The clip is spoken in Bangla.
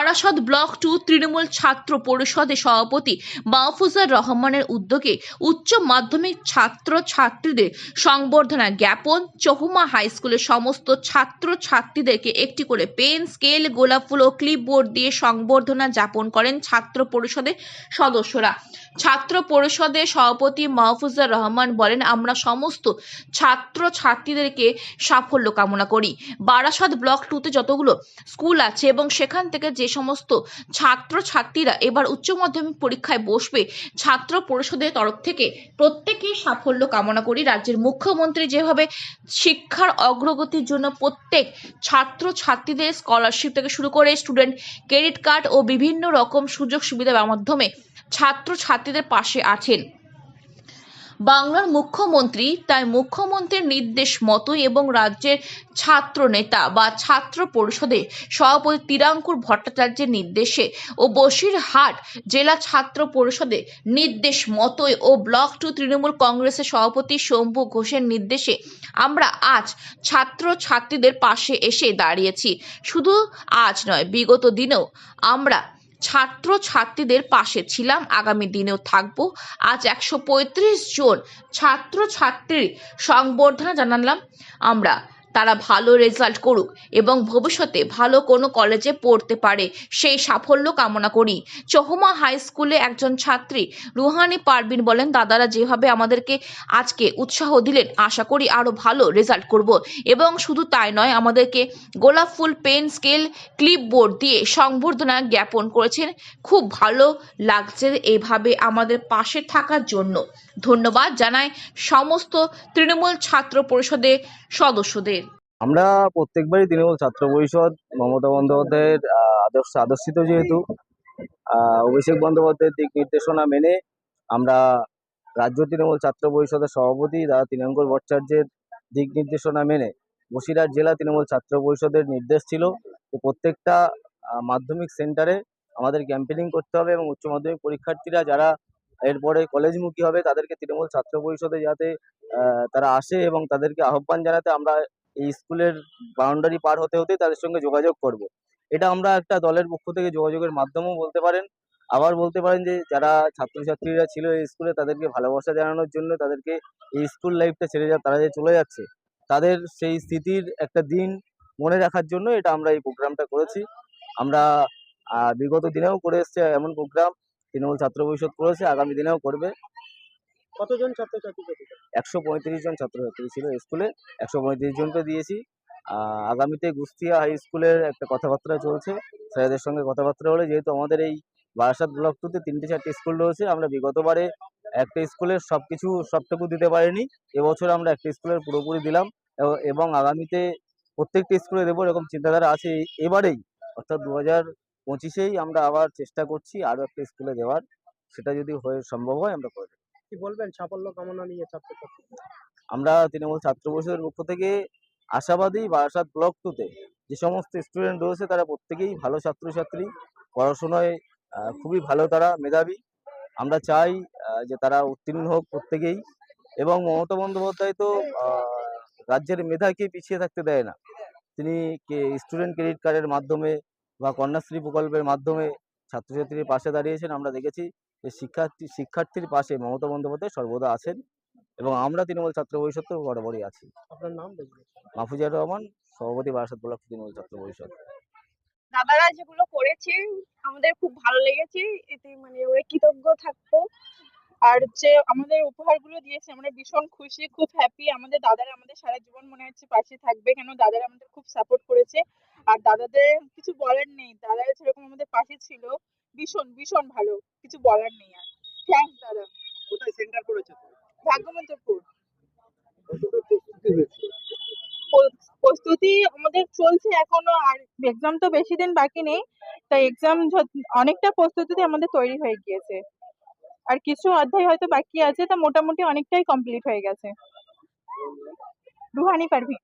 বারাসত ব্লক টু তৃণমূল ছাত্র পরিষদের সভাপতি মাহফুজার রহমানের উদ্যোগে উচ্চ মাধ্যমিক ছাত্র ছাত্রীদের সংবর্ধনা জ্ঞাপন। চহুমা হাই স্কুলের সমস্ত ছাত্র ছাত্রীদেরকে একটি করে পেন, স্কেল, গোলাপ ফুল ও ক্লিপবোর্ড দিয়ে সংবর্ধনা যাপন করেন ছাত্র পরিষদের সদস্যরা। ছাত্র পরিষদের সভাপতি মাহফুজার রহমান বলেন, আমরা সমস্ত ছাত্র ছাত্রীদেরকে সাফল্য কামনা করি। বারাসাত ব্লক টুতে যতগুলো স্কুল আছে এবং সেখান থেকে যে সমস্ত ছাত্র ছাত্রীরা এবার উচ্চ মাধ্যমিক পরীক্ষায় বসবে। ছাত্র পরিষদের তরফ থেকে প্রত্যেকেই সাফল্য কামনা করি। রাজ্যের মুখ্যমন্ত্রী যেভাবে শিক্ষার অগ্রগতির জন্য প্রত্যেক ছাত্র ছাত্রীদের স্কলারশিপ থেকে শুরু করে স্টুডেন্ট ক্রেডিট কার্ড ও বিভিন্ন রকম সুযোগ সুবিধার মাধ্যমে ছাত্র ছাত্রীদের পাশে আছেন। বাংলার মুখ্যমন্ত্রী, তাই মুখ্যমন্ত্রীর নির্দেশ মতোই এবং রাজ্যের ছাত্র নেতা বা ছাত্র পরিষদে সভাপতি তিরাঙ্কুর ভট্টাচার্যের নির্দেশে ও বসিরহাট জেলা ছাত্র পরিষদে নির্দেশ মতোই ও ব্লক টু তৃণমূল কংগ্রেসের সভাপতি শম্ভু ঘোষের নির্দেশে আমরা আজ ছাত্র ছাত্রীদের পাশে এসে দাঁড়িয়েছি। শুধু আজ নয়, বিগত দিনেও আমরা ছাত্র ছাত্রীদের পাশে ছিলাম, আগামী দিনেও থাকব। আজ একশো পঁয়ত্রিশ জন ছাত্র ছাত্রীর সংবর্ধনা জানালাম। আমরা তারা ভালো রেজাল্ট করুক এবং ভবিষ্যতে ভালো কোনো কলেজে পড়তে পারে সেই সাফল্য কামনা করি। চহমা হাই স্কুলে একজন ছাত্রী রুহানি পারবিন বলেন, দাদারা যেভাবে আমাদেরকে আজকে উৎসাহ দিলেন, আশা করি আরও ভালো রেজাল্ট করব। এবং শুধু তাই নয়, আমাদেরকে গোলাপ ফুল, পেন স্কেল ক্লিপবোর্ড দিয়ে সংবর্ধনা জ্ঞাপন করেছেন। খুব ভালো লাগছে এইভাবে আমাদের পাশে থাকার জন্য। ধন্যবাদ জানাই সমস্ত তৃণমূল ছাত্র পরিষদের সদস্যদের। আমরা প্রত্যেকবারই তৃণমূল ছাত্র পরিষদ, মমতা বন্দ্যোপাধ্যায়ের আদর্শ, আদর্শিত যেহেতু অভিষেক বন্দ্যোপাধ্যায়ের দিক নির্দেশনা মেনে আমরা রাজ্য তৃণমূল ছাত্র পরিষদের সভাপতি দাদা তৃণাঙ্কুর ভট্টাচার্যের দিক নির্দেশনা মেনে বসিরহাট জেলা তৃণমূল ছাত্র পরিষদের নির্দেশ ছিল যে প্রত্যেকটা মাধ্যমিক সেন্টারে আমাদের ক্যাম্পেনিং করতে হবে এবং উচ্চ মাধ্যমিক পরীক্ষার্থীরা যারা এরপরে কলেজমুখী হবে, তাদেরকে তৃণমূল ছাত্র পরিষদে যাতে তারা আসে এবং তাদেরকে আহ্বান জানাতে আমরা এই স্কুলের বাউন্ডারি পার হতে হতে তাদের সঙ্গে যোগাযোগ করব। এটা আমরা একটা দলের পক্ষ থেকে যোগাযোগের মাধ্যমও বলতে পারেন। আবার বলতে পারেন যে, যারা ছাত্রছাত্রীরা ছিল এই স্কুলে, তাদেরকে ভালোবাসা জানানোর জন্য তাদেরকে এই স্কুল লাইফটা ছেড়ে যা, তারা যে চলে যাচ্ছে, তাদের সেই স্মৃতির একটা দিন মনে রাখার জন্য এটা আমরা এই প্রোগ্রামটা করেছি। আমরা বিগত দিনেও করে এসছে এমন প্রোগ্রাম তৃণমূল ছাত্র পরিষদ করেছে আগামী দিনেও করবে কতজন ছাত্রছাত্রী? একশো পঁয়ত্রিশ জন ছাত্রছাত্রী ছিল স্কুলে একশো পঁয়ত্রিশ জনকে দিয়েছি আগামীতে গুস্তিয়া হাই স্কুলের একটা কথাবার্তা চলছে স্যারেদের সঙ্গে কথাবার্তা হলে যেহেতু আমাদের এই বারাসাত ব্লক টুতে তিনটে চারটে স্কুল রয়েছে আমরা বিগতবারে একটা স্কুলের সব কিছু সবটুকু দিতে পারিনি এবছর আমরা একটা স্কুলের পুরোপুরি দিলাম এবং আগামীতে প্রত্যেকটা স্কুলে দেবো এরকম চিন্তাধারা আছে এবারেই অর্থাৎ দু হাজার পঁচিশেই আমরা আবার চেষ্টা করছি আরও একটা স্কুলে দেওয়ার। সেটা যদি হয়ে সম্ভব হয় আমরা করে। কি বলবেন? সাফল্য কামনা নিয়ে ছাত্রছাত্রী। আমরা তৃণমূল ছাত্র পরিষদের পক্ষ থেকে আশাবাদী বারাসাত ব্লক টুতে যে সমস্ত স্টুডেন্ট রয়েছে তারা প্রত্যেকেই ভালো ছাত্রছাত্রী। পড়াশোনায় খুবই ভালো তারা মেধাবী। আমরা চাই যে তারা উত্তীর্ণ হোক প্রত্যেকেই। এবং মমতা বন্দ্যোপাধ্যায় তো রাজ্যের মেধাকে পিছিয়ে থাকতে দেয় না। তিনি স্টুডেন্ট ক্রেডিট কার্ডের মাধ্যমে বা কন্যাশ্রী প্রকল্পের মাধ্যমে ছাত্রছাত্রীর পাশে দাঁড়িয়েছেন আমরা দেখেছি যে শিক্ষার্থী শিক্ষার্থীর পাশে মমতা বন্দ্যোপাধ্যায় সর্বদা আছেন এবং আমরা তৃণমূল ছাত্র পরিষদ তো বরাবরই আছি। আপনার নাম দেখবেন মাহফুজার রহমান সভাপতি বারাসাত ব্লক তৃণমূল ছাত্র পরিষদ। দাদারা যেগুলো করেছে আমাদের খুব ভালো লেগেছে এতে মানে ওরা কৃতজ্ঞ থাকব। আর যে আমাদের উপহারগুলো দিয়েছে আমরা ভীষণ খুশি খুব হ্যাপি আমাদের দাদারা আমাদের সারা জীবন মনে হচ্ছে পাশে থাকবে কেন দাদারা আমাদের খুব সাপোর্ট করেছে। আর দাদাদের কিছু বলার নেই দাদারা যেরকম আমাদের পাশে ছিল। ভীষণ ভীষণ ভালো কিছু বলার নেই আর। থ্যাংকস দাদা। কোথায় সেন্টার করেছে? ভাগ্যমন্তপুর প্রস্তুতি প্রস্তুতি আমাদের চলছে এখনও আর এক্সাম তো বেশি দিন বাকি নেই। তাই এক্সাম অনেকটা প্রস্তুতি আমাদের তৈরি হয়ে গিয়েছে। আর কিছু অধ্যায় হয়তো বাকি আছে তা মোটামুটি অনেকটাই কমপ্লিট হয়ে গেছে। রুহানি পারভি